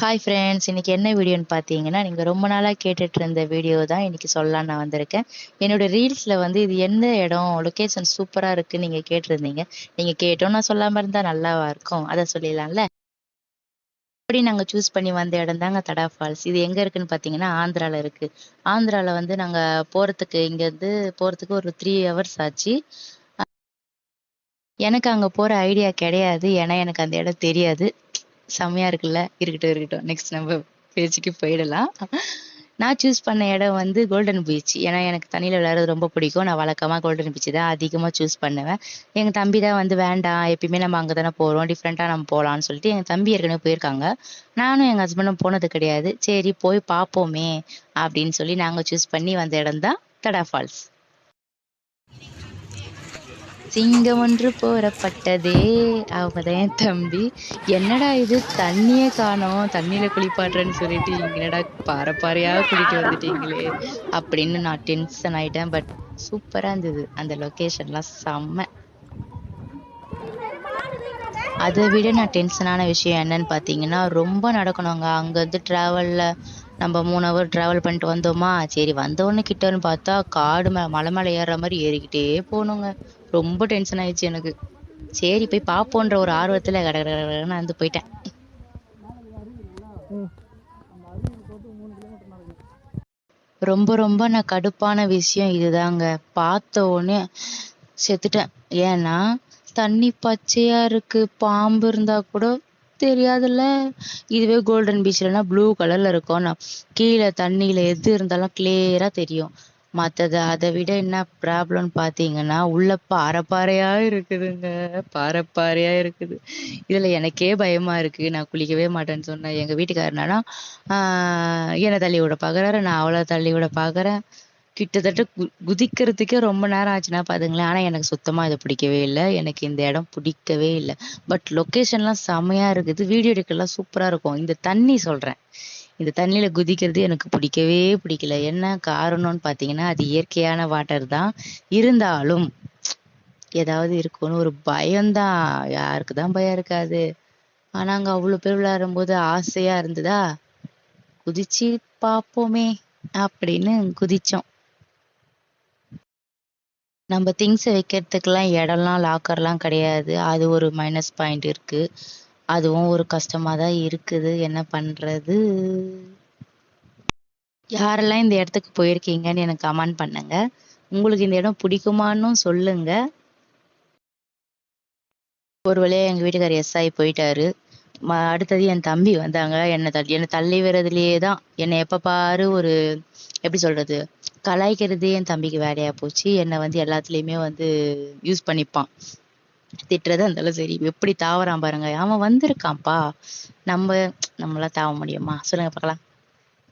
Hi friends இன்னைக்கு என்ன வீடியோன்னு பார்த்தீங்கன்னா நீங்கள் ரொம்ப நாளாக கேட்டுட்டு இருந்த வீடியோ தான் இன்னைக்கு சொல்லலாம் நான் வந்திருக்கேன். என்னோட ரீல்ஸில் வந்து இது எந்த இடம் லொக்கேஷன் சூப்பராக இருக்குன்னு நீங்கள் கேட்டிருந்தீங்க. நீங்கள் கேட்டோம் நான் சொல்லாமல் இருந்தால் நல்லாவா இருக்கும்? அதை சொல்லிடலாம்ல? அப்படி நாங்கள் சூஸ் பண்ணி வந்த இடம் தாங்க தடா ஃபால்ஸ் இது எங்கே இருக்குன்னு பார்த்தீங்கன்னா ஆந்திராவில் இருக்குது ஆந்திராவில் வந்து நாங்கள் போகிறதுக்கு இங்கேருந்து போகிறதுக்கு ஒரு த்ரீ ஹவர்ஸ் ஆச்சு. எனக்கு அங்கே போகிற ஐடியா கிடையாது. ஏன்னா எனக்கு அந்த இடம் தெரியாது. செம்மையா இருக்குல்ல? இருக்கட்டும் இருக்கட்டும். நெக்ஸ்ட் நம்ம பேச்சுக்கு போயிடலாம். நான் சூஸ் பண்ண இடம் வந்து கோல்டன் பீச் ஏன்னா எனக்கு தண்ணியில் விளையாடுறது ரொம்ப பிடிக்கும். நான் வழக்கமாக கோல்டன் பீச் தான் அதிகமாக சூஸ் பண்ணுவேன். எங்கள் தம்பி தான் வந்து வேண்டாம். எப்பயுமே நம்ம அங்கே தானே போகிறோம் டிஃப்ரெண்ட்டாக நம்ம போகலான்னு சொல்லிட்டு எங்கள் தம்பி ஏற்கனவே போயிருக்காங்க. நானும் எங்கள் ஹஸ்பண்டும் போனது கிடையாது. சரி போய் பார்ப்போமே அப்படின்னு சொல்லி நாங்கள் சூஸ் பண்ணி வந்த இடம் தான் தடா ஃபால்ஸ் சிங்கம் ஒன்று போறப்பட்டதே அவதான் என் தம்பி. என்னடா இது? தண்ணியே காணோம். தண்ணியில குளிப்பாட்டுறேன்னு சொல்லிட்டு என்னடா பாறை பாறையா குளிக்க வந்துட்டீங்களே அப்படின்னு நான் டென்ஷன் ஆயிட்டேன். பட் சூப்பரா இருந்தது. அந்த லொக்கேஷன்லாம் செம்ம. அதை விட நான் டென்ஷனான விஷயம் என்னன்னு பார்த்தீங்கன்னா ரொம்ப நடக்கணுங்க. அங்கேருந்து ட்ராவலில் நம்ம மூணு ஹவர் ட்ராவல் பண்ணிட்டு வந்தோமா? சரி வந்தோடனே கிட்டன்னு பார்த்தா காடு மே மலை மேலே ஏறுற மாதிரி ஏறிக்கிட்டே போகணுங்க. ரொம்ப டென்ஷன் ஆயிடுச்சு எனக்கு. சரி போய் பார்ப்போன்ற ஒரு ஆர்வத்தில் கட கட வந்து போயிட்டேன். ரொம்ப ரொம்ப நான் கடுப்பான விஷயம் இதுதாங்க. பார்த்த உடனே செத்துட்டேன். ஏன்னா தண்ணி பச்சையா இருக்கு பாம்பு இருந்தா கூட தெரியாதுல்ல. இதுவே கோல்டன் பீச்லனா ப்ளூ கலர்ல இருக்கும். நான் கீழே தண்ணியில எது இருந்தாலும் கிளியரா தெரியும். மற்றது அதை விட என்ன ப்ராப்ளம்னு பார்த்தீங்கன்னா உள்ள பாறை இருக்குதுங்க. பாறை இருக்குது. இதுல எனக்கே பயமா இருக்கு. நான் குளிக்கவே மாட்டேன்னு சொன்னேன். எங்க வீட்டுக்காரனா ஆஹ் என்னை தள்ளி விட பாக்குறாரு. நான் அவளை தள்ளி விட பாக்குறேன். கிட்டத்தட்ட கு குதிக்கிறதுக்கே ரொம்ப நேரம் ஆச்சுன்னா பார்த்துங்களேன் ஆனா எனக்கு சுத்தமா இது பிடிக்கவே இல்லை. எனக்கு இந்த இடம் பிடிக்கவே இல்லை. பட் லொக்கேஷன்லாம் செமையா இருக்குது. வீடியோ எடுக்கலாம் சூப்பரா இருக்கும். இந்த தண்ணி சொல்றேன். இந்த தண்ணியில் குதிக்கிறது எனக்கு பிடிக்கவே பிடிக்கல. என்ன காரணம்னு பாத்தீங்கன்னா அது இயற்கையான வாட்டர் தான். இருந்தாலும் ஏதாவது இருக்கும்னு ஒரு பயம்தான். யாருக்கு தான் பயம் இருக்காது. ஆனா அங்க அவ்வளவு பேர் விளையாடும் போது ஆசையா இருந்ததா? குதிச்சு பார்ப்போமே அப்படின்னு குதிச்சோம். நம்ம திங்ஸ் வைக்கிறதுக்கெல்லாம் இடம்லாம் லாக்கர்லாம் கிடையாது. அது ஒரு மைனஸ் பாயிண்ட் இருக்கு. அதுவும் ஒரு கஷ்டமாக தான் இருக்குது. என்ன பண்றது? யாரெல்லாம் இந்த இடத்துக்கு போயிருக்கீங்கன்னு எனக்கு கமெண்ட் பண்ணுங்க. உங்களுக்கு இந்த இடம் பிடிக்குமான்னு சொல்லுங்க. ஒரு வழியா எங்க வீட்டுக்காரர் எஸ் ஆகி போயிட்டாரு. ம- அடுத்தது என் தம்பி வந்தாங்க. என்னை தள்ளி என்னை தள்ளி விடுறதுலயே தான் என்னை எப்ப பாரு ஒரு எப்படி சொல்றது? கலாய்க்கிறதே என் தம்பிக்கு வேலையா போச்சு. என்னை வந்து எல்லாத்துலயுமே வந்து யூஸ் பண்ணிப்பான். திட்டுறது இருந்தாலும் சரி. எப்படி தாவறான் பாருங்க. அவன் வந்திருக்கான்ப்பா. நம்ம நம்மளாம் தாவ முடியுமா? சொல்லுங்க பார்க்கலாம்.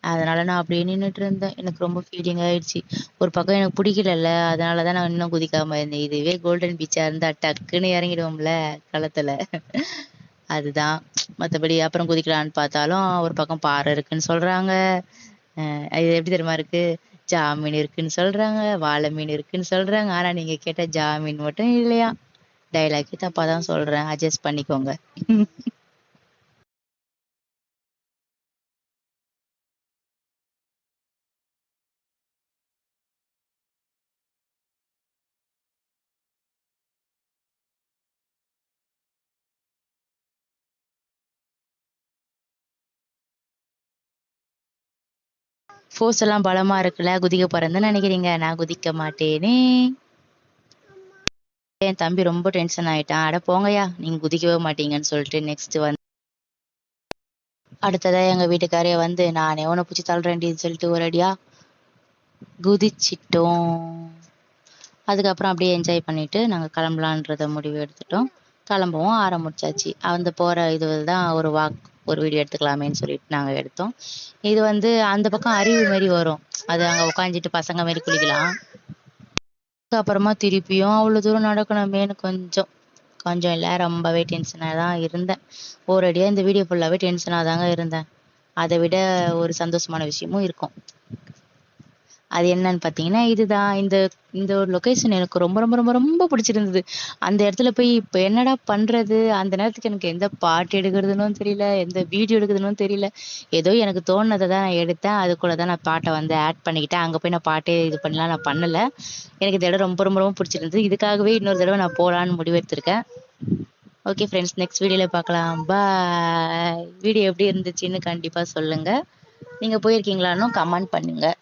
அதனால நான் அப்படியே நின்னுட்டு இருந்தேன். எனக்கு ரொம்ப ஃபீலிங் ஆயிடுச்சு. ஒரு பக்கம் எனக்கு பிடிக்கலல்ல. அதனால தான் நான் இன்னும் குதிக்காம இருந்தேன். இதுவே கோல்டன் பீச்சா இருந்தா டக்குன்னு இறங்கிடுவோம்ல களத்துல. அதுதான். மத்தபடி அப்புறம் குதிக்கலான்னு பார்த்தாலும் ஒரு பக்கம் பாறை இருக்குன்னு சொல்றாங்க. அஹ் இது எப்படி தெரியுமா இருக்கு? ஜாமீன் இருக்குன்னு சொல்றாங்க. வாழை மீன் இருக்குன்னு சொல்றாங்க. ஆனா நீங்க கேட்ட ஜாமீன் மட்டும் இல்லையா? டைலாக் தப்பா தான் சொல்றேன். அட்ஜஸ்ட் பண்ணிக்கோங்க. ஃபோர்ஸ் எல்லாம் பலமா இருக்குல்ல? குதிக்க போறேன்னு நினைக்கிறீங்க. நான் குதிக்க மாட்டேனே. என் தம்பி ரொம்ப டென்ஷன் ஆயிட்டான். அட போங்கய்யா நீங்க குதிக்கவே மாட்டீங்கன்னு சொல்லிட்டு நெக்ஸ்ட் வந்து அடுத்ததா எங்க வீட்டுக்காரைய வந்து நானே உன்னை பிடிச்சி தள்ளுறேன்டின்னு சொல்லிட்டு ஒரு அடியா குதிச்சிட்டோம். அதுக்கப்புறம் அப்படியே என்ஜாய் பண்ணிட்டு நாங்கள் கிளம்பலான்றத முடிவு எடுத்துட்டோம். கிளம்பவும் ஆரம்பிச்சாச்சு. அந்த போற இதுல தான் ஒரு வாக் ஒரு வீடியோ எடுத்துக்கலாமேன்னு சொல்லிட்டு நாங்கள் எடுத்தோம். இது வந்து அந்த பக்கம் அருவி மாதிரி வரும். அது அங்கே உட்காந்துட்டு பசங்க மாதிரி குளிக்கலாம். அப்புறமா திருப்பியும் அவ்வளவு தூரம் நடக்கணுமேன்னு கொஞ்சம் கொஞ்சம் இல்ல. ரொம்பவே டென்ஷனாக தான் இருந்தேன். ஒரேடியா இந்த வீடியோ ஃபுல்லாவே டென்ஷனா தாங்க இருந்தேன். அதை விட ஒரு சந்தோஷமான விஷயமும் இருக்கும். அது என்னன்னு பார்த்தீங்கன்னா இதுதான். இந்த இந்த ஒரு லொக்கேஷன் எனக்கு ரொம்ப ரொம்ப ரொம்ப ரொம்ப பிடிச்சிருந்தது. அந்த இடத்துல போய் இப்போ என்னடா பண்ணுறது அந்த நேரத்துக்கு எனக்கு எந்த பாட்டு எடுக்கிறதுனும் தெரியல எந்த வீடியோ எடுக்கிறதுனும் தெரியல. ஏதோ எனக்கு தோணுனதை தான் நான் எடுத்தேன். அதுக்குள்ளே தான் நான் பாட்டை வந்து ஆட் பண்ணிக்கிட்டேன். அங்கே போய் நான் பாட்டே இது பண்ணலாம் நான் பண்ணலை. எனக்கு இந்த இடம் ரொம்ப ரொம்ப ரொம்ப பிடிச்சிருந்தது. இதுக்காகவே இன்னொரு தடவை நான் போகலான்னு முடிவெடுத்திருக்கேன் ஓகே ஃப்ரெண்ட்ஸ் நெக்ஸ்ட் வீடியோவில் பார்க்கலாம். பாய் வீடியோ எப்படி இருந்துச்சுன்னு கண்டிப்பாக சொல்லுங்கள் நீங்கள் போயிருக்கீங்களான்னு கமெண்ட் பண்ணுங்கள்